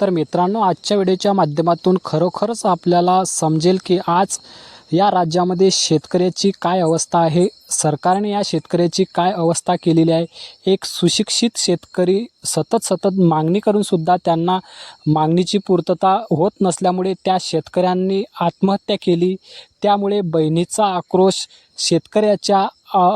तर मित्रांनो आजच्या व्हिडिओच्या माध्यमातून खरोखरच आपल्याला समजेल की आज या राज्यामध्ये शेतकऱ्याची काय अवस्था आहे? सरकारने या शेतकऱ्याची काय अवस्था केलेली आहे? एक सुशिक्षित शेतकरी सतत सतत मागणी करूनसुद्धा त्यांना मागणीची पूर्तता होत नसल्यामुळे त्या शेतकऱ्यांनी आत्महत्या केली त्यामुळे बहिणीचा आक्रोश शेतकऱ्याच्या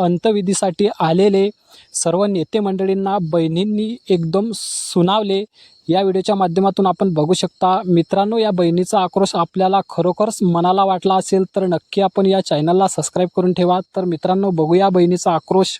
अंतविधीसाठी आलेले सर्व नेते मंडळींना बहिणींनी एकदम सुनावले. या व्हिडिओच्या माध्यमातून आपण बघू शकता मित्रांनो या बहिणीचा आक्रोश आपल्याला खरोखरच मनाला वाटला असेल तर नक्की आपण या चॅनलला सबस्क्राईब करून ठेवा. तर मित्रांनो बघूया बहिणीचा आक्रोश.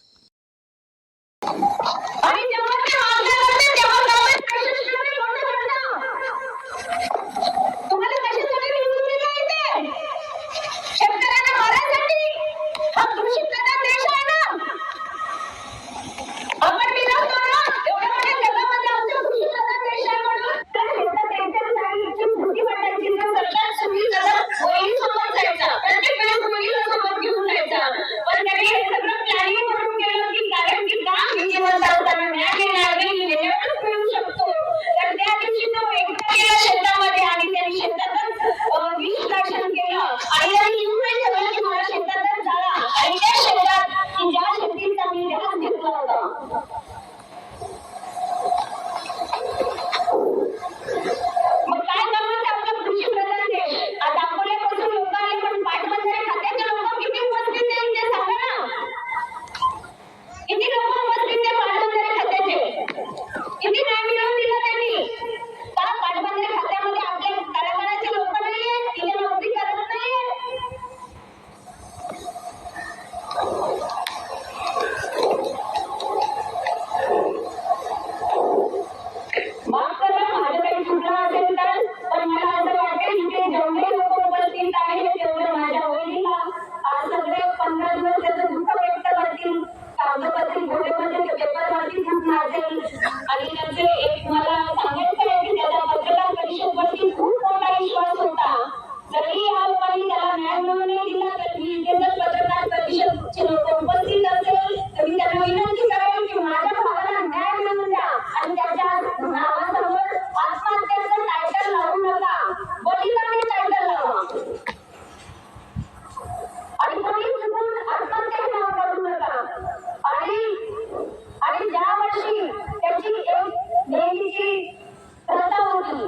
नाही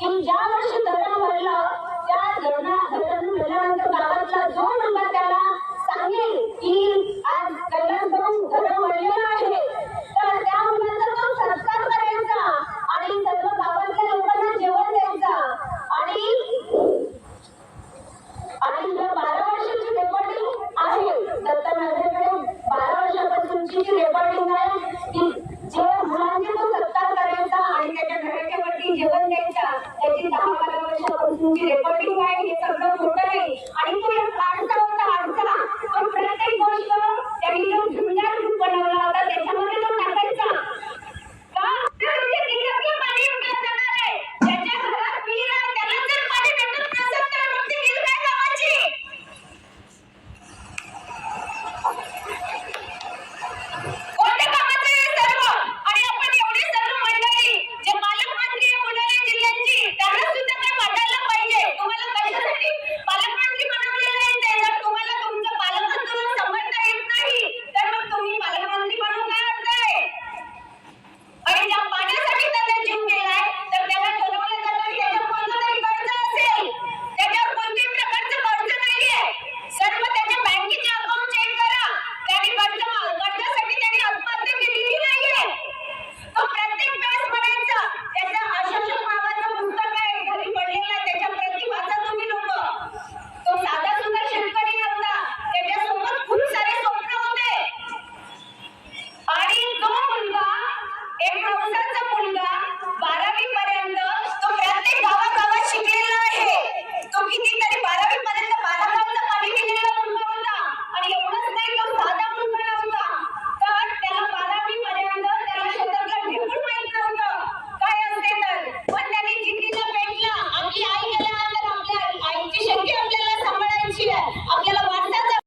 की ज्या वर्षी धरण भरलं त्या धरणा धरण भरल्यानंतर गावातला जो नंबर त्याला सांगेल की ಸರ್ವತೆ